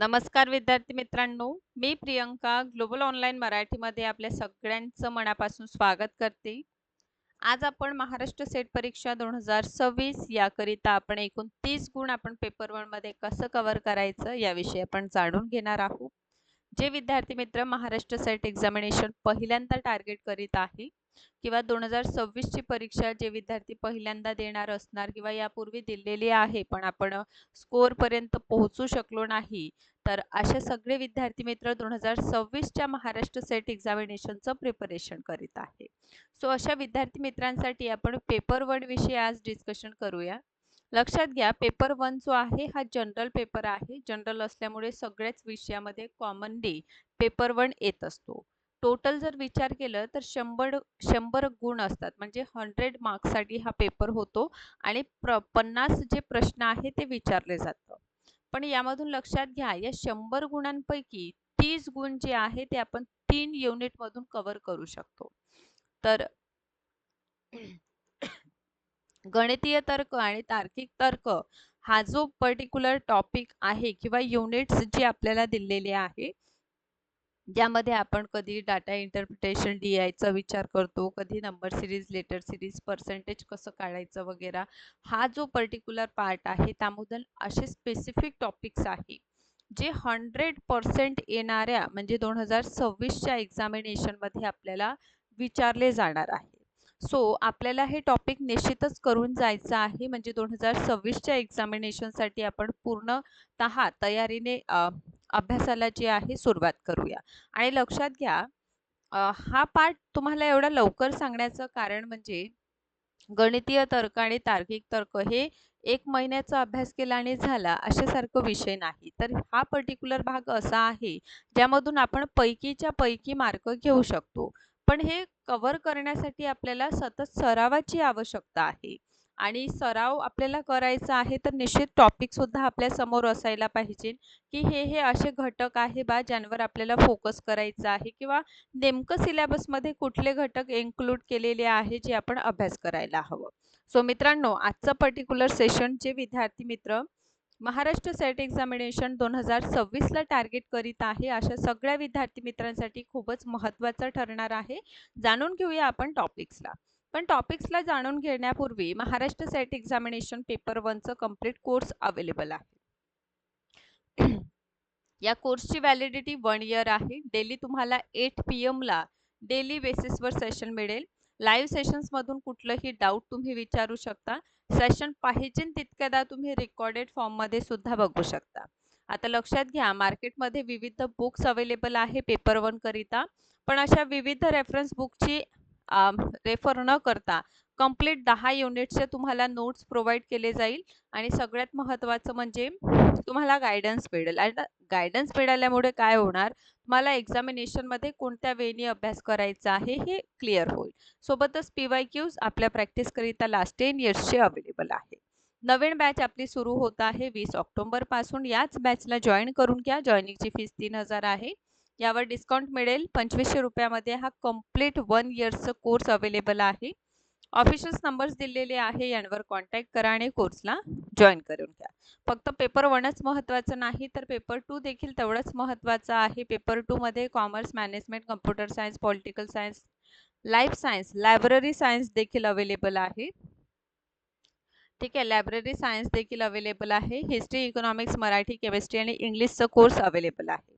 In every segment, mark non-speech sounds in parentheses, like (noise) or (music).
नमस्कार विद्यार्थी मित्रांनो मी प्रियंका ग्लोबल ऑनलाईन मराठीमध्ये आपल्या सगळ्यांचं मनापासून स्वागत करते. आज आपण महाराष्ट्र सेट परीक्षा दोन हजार सव्वीस याकरिता आपण एकूण तीस गुण आपण पेपर वनमध्ये कसं कव्हर करायचं याविषयी आपण जाणून घेणार आहोत. जे विद्यार्थी मित्र महाराष्ट्र सेट एक्झामिनेशन पहिल्यांदा टार्गेट करीत आहे किंवा दोन हजार सव्वीसची परीक्षा जे विद्यार्थी पहिल्यांदा देणार असणार किंवा यापूर्वी दिलेली आहे पण आपण स्कोअरपर्यंत पोहोचू शकलो नाही तर असे सगळे विद्यार्थी मित्र दोन हजार सव्वीसच्या महाराष्ट्र सेट एक्झामिनेशनचं प्रिपरेशन करीत आहे. सो अशा विद्यार्थी मित्रांसाठी आपण पेपर वन विषयी आज डिस्कशन करूया. लक्षात घ्या पेपर वन जो आहे हा जनरल पेपर आहे. जनरल असल्यामुळे सगळ्याच विषयामध्ये कॉमनली पेपर वन येत असतो. टोटल जर विचार केलं तर शंभर शंभर गुण असतात. म्हणजे हंड्रेड मार्क्ससाठी हा पेपर होतो आणि प्र पन्नास जे प्रश्न आहे ते विचारले जातं. पण यामधून लक्षात घ्या या शंभर गुणांपैकी तीस गुण जे आहे ते आपण तीन युनिटमधून कव्हर करू शकतो. तर गणितीय तर्क आणि तार्किक तर्क हा जो पर्टिक्युलर टॉपिक आहे किंवा युनिट्स जे आपल्याला दिलेले आहे ज्यामध्ये आपण कधी डाटा इंटरप्रिटेशन डी आयचा विचार करतो कधी number series letter series percentage कसं काढायचं वगैरे हा जो पर्टिक्युलर पार्ट आहे त्यामधून असे स्पेसिफिक टॉपिक्स आहे जे हंड्रेड पर्सेंट येणाऱ्या म्हणजे दोन हजार सव्वीसच्या एक्झामिनेशनमध्ये आपल्याला विचारले जाणार आहे. सो आपल्याला हे टॉपिक निश्चितच करून जायचं आहे म्हणजे दोन हजार सव्वीसच्या एक्झामिनेशनसाठी आपण पूर्णतः तयारीने अभ्यासाला जी आहे सुरुवात करूया. आणि लक्षात घ्या हा पाठ तुम्हाला एवढा लवकर सांगण्याचं कारण म्हणजे गणितीय तर्क आणि तार्किक तर्क हे एक महिन्याचा अभ्यास केला आणि झाला अशासारखं विषय नाही. तर हा पर्टिक्युलर भाग असा आहे ज्यामधून आपण पैकीच्या पैकी मार्क घेऊ शकतो. पण हे कव्हर करण्यासाठी आपल्याला सतत सरावाची आवश्यकता आहे. आणि सराव आपल्याला करायचा आहे तर निश्चित टॉपिक सुद्धा आपल्यासमोर असायला पाहिजे की हे हे असे घटक आहे बा ज्यांवर आपल्याला फोकस करायचा आहे किंवा नेमकं सिलेबसमध्ये कुठले घटक इन्क्लूड केलेले आहे जे आपण अभ्यास करायला हवं. सो मित्रांनो आजचं पर्टिक्युलर सेशन जे विद्यार्थी मित्र महाराष्ट्र सेट एक्झामिनेशन दोन हजार सव्वीसला टार्गेट करीत आहे अशा सगळ्या विद्यार्थी मित्रांसाठी खूपच महत्त्वाचं ठरणार आहे. जाणून घेऊया आपण टॉपिक्सला पण टॉपिक्सला जाणून घेण्यापूर्वी महाराष्ट्र सेट एक्झामिनेशन पेपर वनचं कंप्लीट कोर्स अवेलेबल आहे. (clears throat) या कोर्सची व्हॅलिडिटी वन इयर आहे. डेली तुम्हाला एट पी एमला डेली बेसिसवर सेशन मिळेल. लाईव्ह सेशन्समधून कुठलंही डाऊट तुम्ही विचारू शकता. सेशन पाहिजे तितक्यादा तुम्ही रेकॉर्डेड फॉर्ममध्ये सुद्धा बघू शकता. आता लक्षात घ्या मार्केटमध्ये विविध बुक्स अवेलेबल आहे पेपर वन करिता. पण अशा विविध रेफरन्स बुकची रेफर न करता कंप्लीट दहा युनिट्सचे तुम्हाला नोट्स प्रोव्हाइड केले जाईल आणि सगळ्यात महत्त्वाचं म्हणजे तुम्हाला गायडन्स मिळेल. आणि गायडन्स मिळाल्यामुळे काय होणार? तुम्हाला एक्झामिनेशनमध्ये कोणत्या वेनी अभ्यास करायचा आहे हे क्लिअर होईल. सोबतच पी वाय क्यूज आपल्या प्रॅक्टिसकरिता लास्ट टेन इयर्सचे अवेलेबल आहे. नवीन बॅच आपली सुरू होत आहे वीस ऑक्टोबरपासून. याच बॅचला जॉईन करून घ्या. जॉईनिंगची फीस तीन हजार आहे. यावर डिस्काउंट मिळेल. पंचवीसशे रुपयामध्ये हा कंप्लीट वन इयर्सचं कोर्स अवेलेबल आहे. ऑफिशियल्स नंबर्स दिलेले आहे यांवर कॉन्टॅक्ट करा आणि कोर्सला जॉईन करून घ्या. फक्त पेपर वनच महत्त्वाचं नाही तर पेपर टू देखील तेवढंच महत्त्वाचं आहे. पेपर टूमध्ये commerce management computer science political science life science library science देखील अवेलेबल आहे. ठीक आहे लायब्ररी सायन्स देखील अवेलेबल आहे. हिस्ट्री इकॉनॉमिक्स मराठी केमिस्ट्री आणि इंग्लिशचं कोर्स अवेलेबल आहे.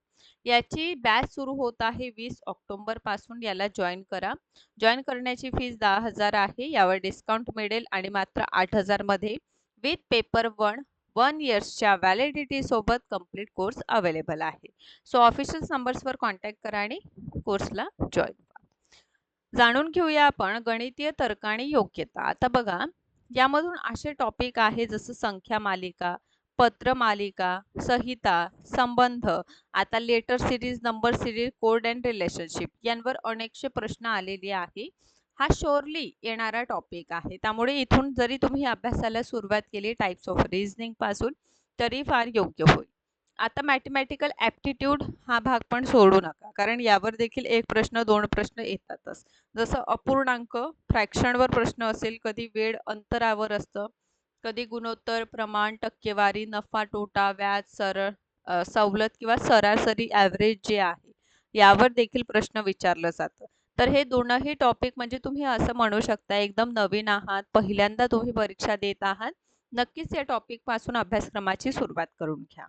याची बॅच सुरू होत आहे वीस ऑक्टोबरपासून. याला जॉईन करा. जॉईन करण्याची फीस दहा हजार आहे. यावर डिस्काउंट मिळेल आणि मात्र आठ हजारमध्ये विथ पेपर वन वन इयर्सच्या व्हॅलिडिटी सोबत कंप्लीट कोर्स अवेलेबल आहे. सो ऑफिशियल नंबर्सवर कॉन्टॅक्ट करा आणि कोर्सला जॉईन जाणून घेऊया आपण गणितीय तर्क आणि योग्यता. आता बघा यामधून असे टॉपिक आहे जसं संख्या मालिका पत्र मालिका संहिता संबंध आता letter series number series code and relationship यांवर अनेकशे प्रश्न आलेले आहे. हा शोरली येणारा टॉपिक आहे. त्यामुळे इथून जरी तुम्ही अभ्यासाला सुरुवात केली टाइप्स ऑफ रिझनिंगपासून तरी फार योग्य होईल. आता मॅथमॅटिकल ॲप्टिट्यूड हा भाग पण सोडू नका कारण यावर देखील एक प्रश्न दोन प्रश्न येतातच. जसं अपूर्णांक फ्रॅक्शनवर प्रश्न असेल कधी वेळ अंतरावर असतं कधी गुणोत्तर प्रमाण टक्केवारी नफा तोटा व्याज सरळ सवलत किंवा सरासरी ॲव्हरेज जे आहे यावर देखील प्रश्न विचारलं जातं. तर हे दोनही टॉपिक म्हणजे तुम्ही असं म्हणू शकता एकदम नवीन आहात पहिल्यांदा तुम्ही परीक्षा देत आहात. नक्कीच या टॉपिकपासून अभ्यासक्रमाची सुरुवात करून घ्या.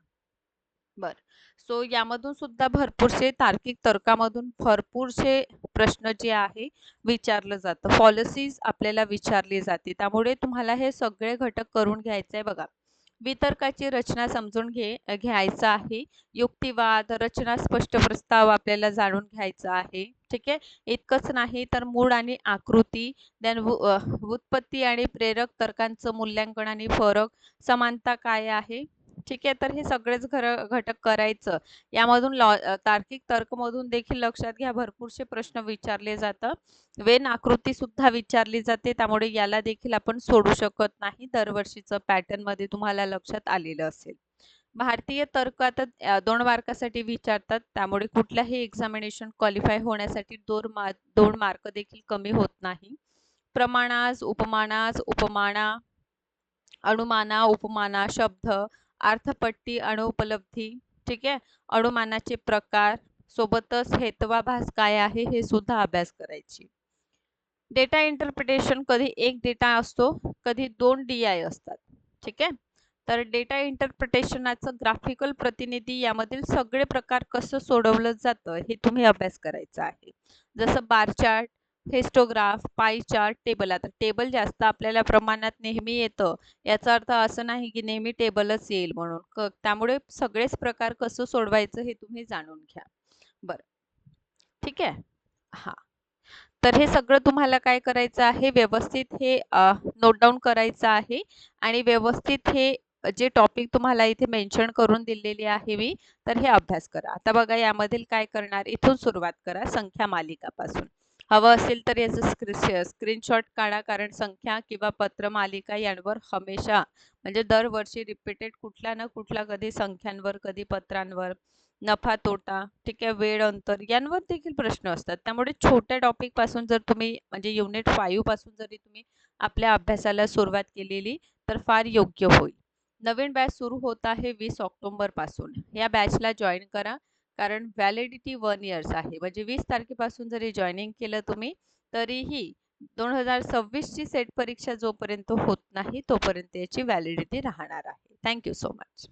बर. सो यामधून सुद्धा भरपूरसे तार्किक तर्कामधून भरपूरसे प्रश्न जे आहे विचारलं जातं. पॉलिसीज आपल्याला विचारली जाते. त्यामुळे तुम्हाला हे सगळे घटक करून घ्यायचे आहे बघा. वितर्काची रचना समजून घे घ्यायचं आहे. युक्तिवाद रचना स्पष्ट प्रस्ताव आपल्याला जाणून घ्यायचा आहे. ठीक आहे? इतकंच नाही तर मूळ आणि आकृती देन उत्पत्ती आणि प्रेरक तर्कांचं मूल्यांकन आणि फरक समानता काय आहे? ठीक आहे तर हे सगळेच घर घटक करायचं. यामधून लॉ तार्किक तर्कमधून देखील लक्षात घ्या भरपूरसे प्रश्न विचारले जातं वेन आकृती सुद्धा विचारली जाते त्यामुळे याला देखील आपण सोडू शकत नाही. दरवर्षीचं पॅटर्नमध्ये तुम्हाला लक्षात आलेलं असेल. भारतीय तर्क आता दोन मार्कासाठी विचारतात. त्यामुळे कुठल्याही एक्झामिनेशन क्वालिफाय होण्यासाठी दोन मार्क दोन मार्क देखील कमी होत नाही. प्रमाणास उपमानास उपमाना अनुमाना उपमाना शब्द अर्थपट्टी अणुउपलब्धी ठीक आहे? अणुमानाचे प्रकार सोबतच हेतवाभास काय आहे हे सुद्धा अभ्यास करायची. डेटा इंटरप्रिटेशन कधी एक डेटा असतो कधी दोन डी आय असतात ठीक आहे? तर डेटा इंटरप्रिटेशनाचं ग्राफिकल प्रतिनिधी यामधील सगळे प्रकार कसं सोडवलं जातं हे तुम्ही अभ्यास करायचा आहे. जसं bar chart histograph pie chart table. आता टेबल जास्त आपल्याला प्रमाणात नेहमी येतं. याचा अर्थ असं नाही की नेहमी टेबलच येईल म्हणून. क त्यामुळे सगळेच प्रकार कसं सोडवायचं हे तुम्ही जाणून घ्या. बरं. ठीक आहे? हां. तर हे सगळं तुम्हाला काय करायचं आहे? व्यवस्थित हे नोट डाऊन करायचं आहे. आणि व्यवस्थित हे जे टॉपिक तुम्हाला इथे मेन्शन करून दिलेली आहे मी तर हे अभ्यास करा. आता बघा यामधील काय करणार? इथून सुरुवात करा संख्या मालिकापासून. हवं असेल तर याचं स्क्री स्क्रीनशॉट काढा. कारण संख्या किंवा पत्र मालिका यांवर हमेशा म्हणजे दरवर्षी रिपीटेड कुठल्या ना कुठल्या कधी संख्यांवर कधी पत्रांवर नफा तोटा ठीक आहे वेळ अंतर यांवर देखील प्रश्न असतात. त्यामुळे छोट्या टॉपिकपासून जर तुम्ही म्हणजे युनिट फाईव्हपासून जरी तुम्ही आपल्या अभ्यासाला सुरुवात केलेली तर फार योग्य होईल. नवीन बॅच सुरू होत आहे वीस ऑक्टोबरपासून. या बॅचला जॉईन करा. कारण व्हॅलिडिटी वन इयर्स आहे. म्हणजे वीस तारखेपासून जरी जॉईनिंग केलं तुम्ही तरीही दोन हजार सव्वीसची सेट परीक्षा जोपर्यंत होत नाही तोपर्यंत याची व्हॅलिडिटी राहणार आहे. Thank you so much